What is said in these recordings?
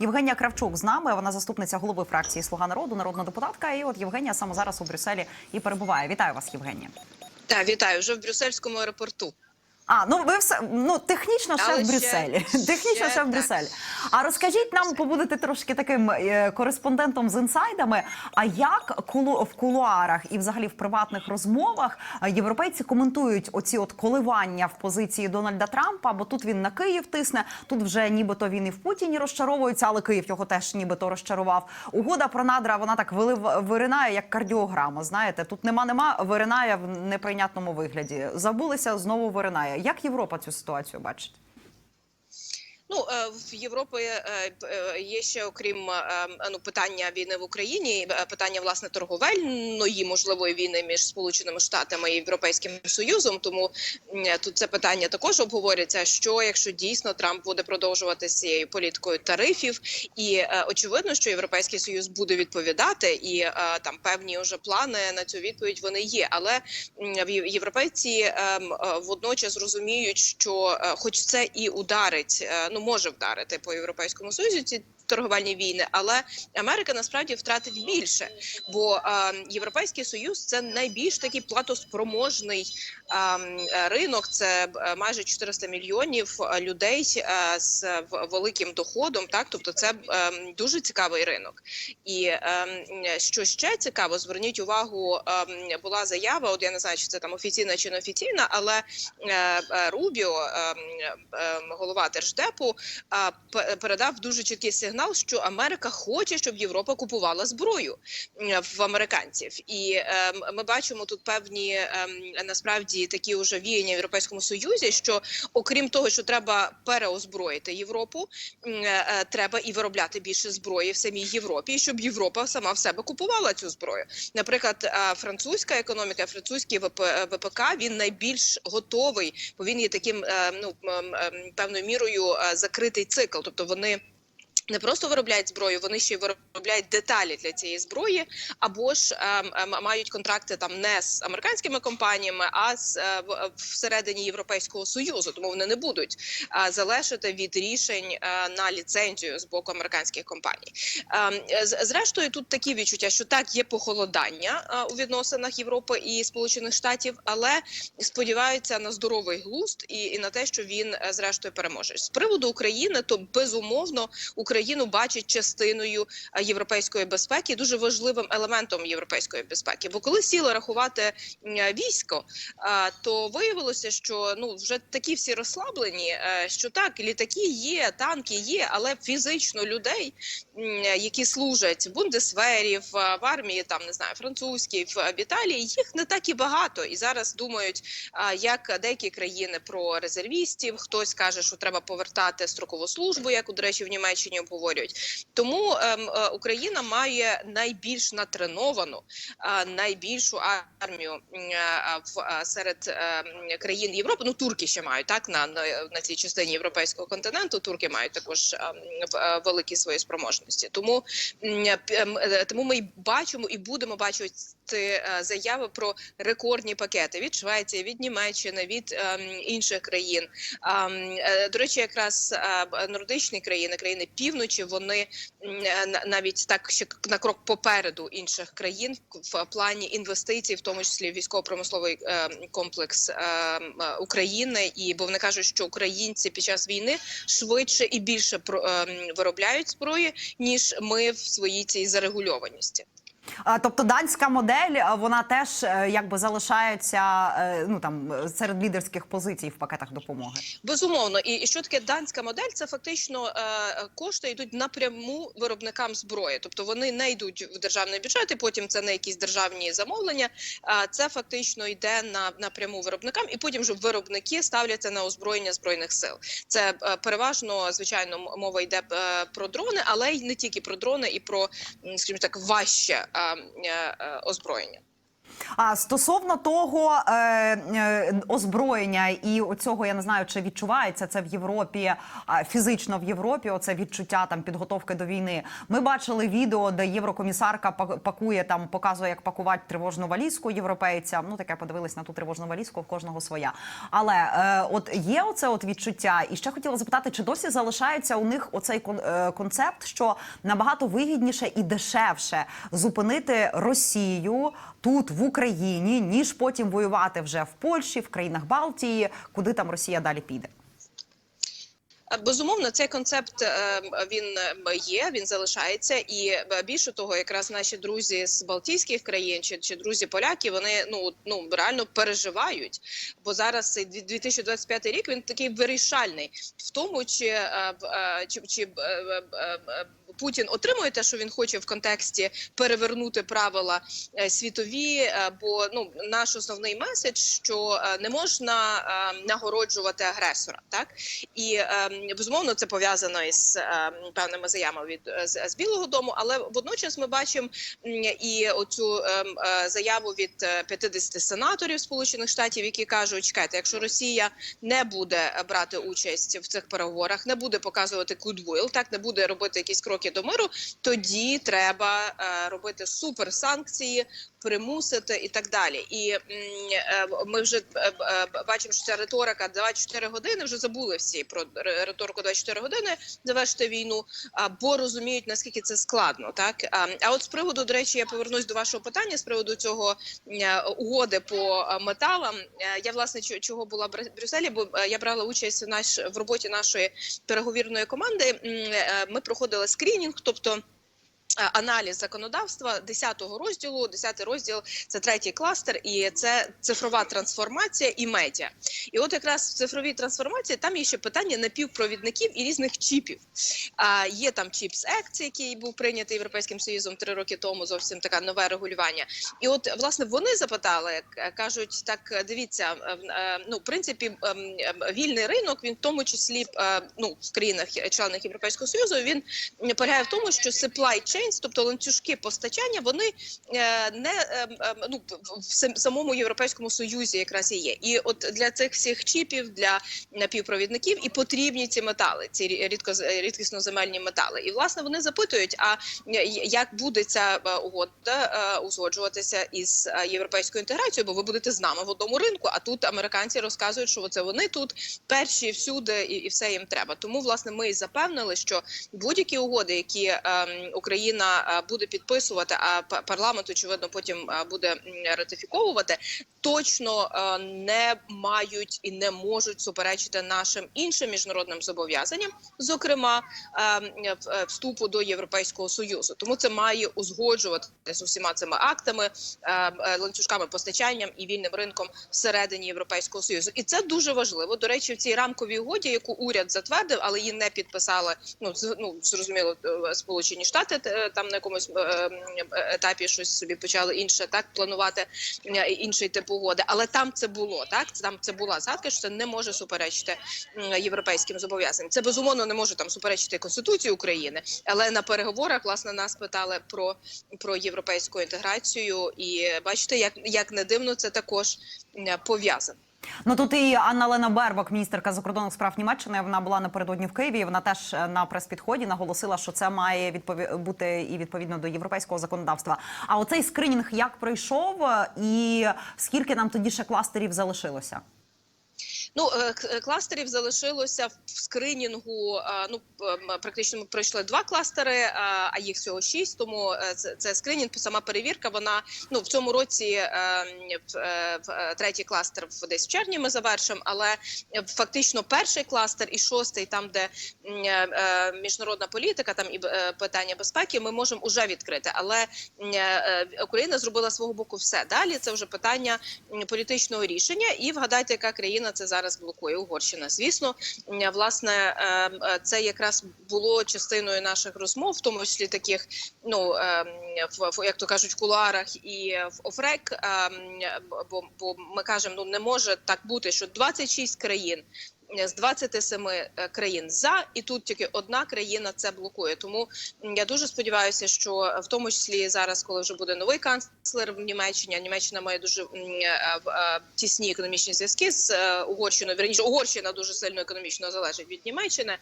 Євгенія Кравчук з нами. Вона заступниця голови фракції Слуга народу, народна депутатка. І от Євгенія саме зараз у Брюсселі і перебуває. Вітаю вас, Євгенія. Так, вітаю вже в брюссельському аеропорту. А ну ви все ну технічно ще Але в ще- Брюсселі. Технічно ще ще в. Брюсселі. А розкажіть нам, побудете трошки таким е, кореспондентом з інсайдами. А як в кулуарах і взагалі в приватних розмовах е, європейці коментують оці от коливання в позиції Дональда Трампа? Бо тут він на Київ тисне, тут вже нібито він і в Путіні розчаровується, але Київ його теж нібито розчарував. Угода про надра вона так вилив виринає, як кардіограма. Знаєте, тут нема, нема виринає в неприйнятному вигляді. Забулися знову виринає. Як Європа цю ситуацію бачить? Ну е, в Європі е, е, є ще окрім е, ну питання війни в Україні, питання власне торговельної можливої війни між Сполученими Штатами і Європейським Союзом. Тому тут це питання також обговорюється. Що якщо дійсно Трамп буде продовжувати цією політикою тарифів, і очевидно, що Європейський Союз буде відповідати, і там певні вже плани на цю відповідь вони є. Але в європейці ем, водночас розуміють, що хоч це і ударить, е, ну може вдарити по європейському союзі ці. Торговельні війни, але Америка насправді втратить більше, бо е, європейський союз це найбільш такий платоспроможний ринок. Це е, майже 400 мільйонів е, людей е, з великим доходом. Так, тобто, це е, дуже цікавий ринок. І е, що ще цікаво, зверніть увагу, е, була заява. От я не знаю, чи це там офіційна чи не офіційна, але е, е, Рубіо, е, е, голова держдепу, е, передав дуже чіткий сигнал, що Америка хоче, щоб Європа купувала зброю е, в американців. І е, ми бачимо тут певні е, м, такі уже віяння в Європейському Союзі, що окрім того, що треба переозброїти Європу, е, треба і виробляти більше зброї в самій Європі, щоб Європа сама в себе купувала цю зброю. Наприклад, е, французька економіка, французький ВП, ВПК він найбільш готовий, бо він є таким е, ну певною мірою е, закритий цикл, тобто вони. Не просто виробляють зброю, вони ще й виробляють деталі для цієї зброї, або ж ем, ем, мають контракти там не з американськими компаніями, а з е, в- всередині Європейського союзу. Тому вони не будуть е, залежати від рішень е, на ліцензію з боку американських компаній. З- Зрештою, тут такі відчуття, що так є похолодання е, у відносинах Європи і Сполучених Штатів, але сподіваються на здоровий глузд і, і на те, що він е, зрештою переможе. З приводу України, то безумовно Україну бачить частиною е, європейської безпеки, дуже важливим елементом європейської безпеки. Бо коли сіли рахувати військо, е, то виявилося, що ну вже такі всі розслаблені, е, що так літаки є, танки є, але фізично людей, які служать в бундесвері, в, армії, там не знаю, французькій, в, Італії, їх не так і багато. І зараз думають, як деякі країни про резервістів, хтось каже, що треба повертати строкову службу, як до речі, в Німеччині обговорюють. Тому ем, е, Україна має найбільш натреновану, найбільшу армію е, в серед е, країн Європи. Ну турки ще мають так на, на, цій частині європейського континенту. Турки мають також ем, е, великі свої спроможності. Тому ем, е, тому ми бачимо і будемо бачити е, заяви про рекордні пакети від Швеції, від Німеччини, від ем, інших країн. Ем, е, До речі, якраз е, нордичні країни, країни півночі, вони на- навіть так ще на крок попереду інших країн в плані інвестицій, в тому числі військово-промисловий е, комплекс України. І бо вони кажуть, що українці під час війни швидше і більше про- ем, виробляють зброї ніж ми в своїй цій зарегульованості. Тобто данська модель а, вона теж е, якби залишається е, ну там е, серед лідерських позицій в пакетах допомоги. Безумовно, і, і що таке данська модель? Це фактично е, кошти йдуть напряму виробникам зброї, тобто вони не йдуть в державний бюджет, і потім це не якісь державні замовлення. А це фактично йде на напряму виробникам, і потім вже виробники ставляться на озброєння збройних сил. Це е, переважно звичайно мова йде е, про дрони, але й не тільки про дрони, і про скажімо так важче е, е, е, озброєння. А стосовно того е, е, озброєння і оцього, я не знаю, чи відчувається це в Європі фізично в Європі. Оце відчуття там підготовки до війни. Ми бачили відео, де єврокомісарка пак- пакує там, показує, як пакувати тривожну валізку європейцям. Ну таке подивились на ту тривожну валізку, в кожного своя. Але е, от є оце от відчуття, і ще хотіла запитати, чи досі залишається у них оцей е, концепт, що набагато вигідніше і дешевше зупинити Росію тут в Україні, ніж потім воювати вже в Польщі, в країнах Балтії, куди там Росія далі піде. Е, Безумовно, цей концепт е, він е, є, він залишається, і більше того, якраз наші друзі з Балтійських країн чи, чи друзі поляки, вони ну ну реально переживають. Бо зараз цей дві- 2025 рік він такий вирішальний в тому, чи чи, чи Путін отримує те, що він хоче в контексті перевернути правила е, світові. е, Бо ну наш основний меседж, що е, не можна е, нагороджувати агресора, так і е, безумовно це пов'язано із е, певними заявами від з, з Білого Дому. Але водночас ми бачимо і оцю заяву від е, 50 сенаторів Сполучених Штатів, які кажуть, чекайте, якщо Росія не буде брати участь в цих переговорах, не буде показувати кудвил, так не буде робити якісь кроки до миру, тоді треба е, робити суперсанкції, примусити і так далі. І е, ми вже е, бачимо, що ця риторика 24 години вже забули всі про ри- риторику 24 години завершити війну, а, бо розуміють наскільки це складно. Так а, от з приводу, до речі, я повернусь до вашого питання з приводу цього угоди по металам. Я власне чо- чого була в Брюсселі, бо я брала участь в наш в роботі нашої переговірної команди. Ми проходили скринінг, тобто. Е, Аналіз законодавства 10 розділу, 10 розділ це третій кластер, і це цифрова трансформація і медіа. І от якраз в цифровій трансформації там є ще питання напівпровідників і різних чіпів. А є там Chips Act, який був прийнятий європейським союзом три роки тому. Зовсім таке нове регулювання. І от власне вони запитали, к- кажуть, так дивіться, е, е, ну в принципі, вільний ринок він в тому числі е, ну в країнах членах Європейського союзу він полягає в тому, що supply chains, тобто ланцюжки постачання, вони е, не ем, ем, ну в- самому європейському союзі якраз і є. І от для цих всіх чіпів, для напівпровідників і потрібні ці метали, ці рі- рідко рідкісноземельні метали. І власне вони запитують: а як буде ця е, угода е, узгоджуватися із європейською інтеграцією? Бо ви будете з нами в одному ринку. А тут американці розказують, що це вони тут перші всюди, і, все їм треба. Тому власне ми і запевнили, що будь-які угоди, які ем, Україна буде підписувати, а парламент очевидно потім буде ратифіковувати, точно не мають і не можуть суперечити нашим іншим міжнародним зобов'язанням, зокрема ем, е, вступу до Європейського союзу. Тому це має узгоджувати з усіма цими актами, е, ланцюжками постачанням і вільним ринком всередині Європейського союзу. І це дуже важливо. До речі, в цій рамковій угоді, яку уряд затвердив, але її не підписали. Ну ну зрозуміло, е, Сполучені Штати там на якомусь е, етапі щось собі почали інше так планувати е, інший тип угоди. Але там це було так. Там це була згадка, що це не може суперечити європейським зобов'язанням. Це безумовно не може там суперечити конституції України, але на переговорах власне нас питали про, про європейську інтеграцію, і бачите, як, як не дивно, це також пов'язано. Ну тут і Анна Лена Бербак, міністерка закордонних справ Німеччини. Вона була напередодні в Києві. Вона теж е, на прес-підході наголосила, що це має відпові... бути і відповідно до європейського законодавства. А оцей скринінг як пройшов, е, і скільки нам тоді ще кластерів залишилося? Ну е, е, кластерів залишилося в скринінгу. е, Ну практично ми пройшли два кластери, а їх всього шість. Тому це, скринінг, сама перевірка. Вона ну в цьому році в, третій кластер в десь в червні ми завершимо. Але фактично перший кластер і шостий, там де міжнародна політика, там і питання безпеки, ми можемо уже відкрити. Але Україна зробила свого боку все. Далі це вже питання політичного рішення. І вгадайте, яка країна це зараз блокує Угорщина. Звісно, власне, е, е, це якраз було частиною наших розмов, в тому числі таких, ну е, в, як то кажуть, в кулуарах і в офрек. е, Бо, бо ми кажемо, ну не може так бути, що 26 країн з 27 е, країн за, і тут тільки одна країна це блокує. Тому я дуже сподіваюся, що е, в тому числі зараз, коли вже буде новий канцлер в Німеччині, а Німеччина має дуже е, е, тісні економічні зв'язки з е, Угорщиною. Вірніше, Угорщина дуже сильно економічно залежить від Німеччини.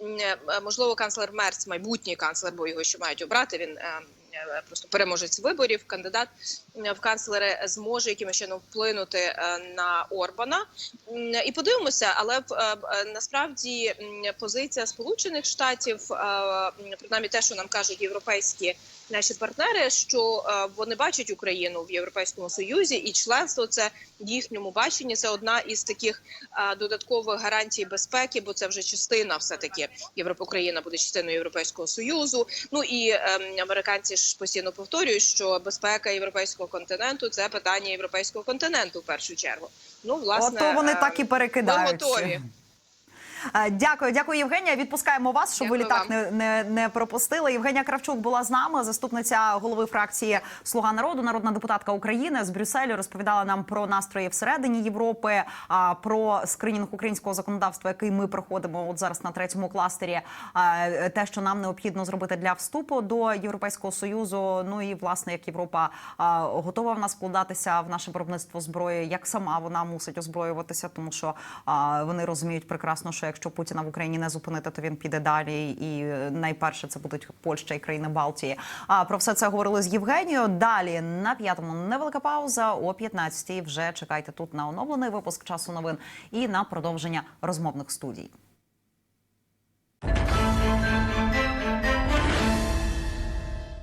Е, Можливо, канцлер Мерц, майбутній канцлер, бо його ще мають обрати. Він е, е, просто переможець виборів, кандидат е, в канцлери зможе якимось чином вплинути е, на Орбана. І подивимося, але е, е, насправді позиція Сполучених Штатів, е, принаймні те, що нам кажуть європейські наші партнери, що е, вони бачать Україну в Європейському Союзі, і членство це в їхньому баченні. Це одна із таких е, додаткових гарантій безпеки, бо це вже частина, все таки Європа Україна буде частиною Європейського Союзу. Ну і ем, американці ж постійно повторюють, що безпека європейського континенту це питання європейського континенту в першу чергу. Ну власне, Ото вони е, так і перекидають. Ми готові. Е, Дякую, дякую, Євгенія. Відпускаємо вас, щоб ви літак не, не, не пропустили. Євгенія Кравчук була з нами, заступниця голови фракції Слуга народу, народна депутатка України з Брюсселю. Розповідала нам про настрої всередині Європи, а про скринінг українського законодавства, який ми проходимо от зараз на третьому кластері. Те, що нам необхідно зробити для вступу до Європейського союзу. Ну і власне, як Європа готова в нас вкладатися в наше виробництво зброї, як сама вона мусить озброюватися, тому що вони розуміють прекрасно, що якщо Путіна в Україні не зупинити, то він піде далі. І е, найперше це будуть Польща і країни Балтії. А про все це говорили з Євгенією. Далі на п'ятому невелика пауза о 15-й Вже чекайте тут на оновлений випуск часу новин і на продовження розмовних студій.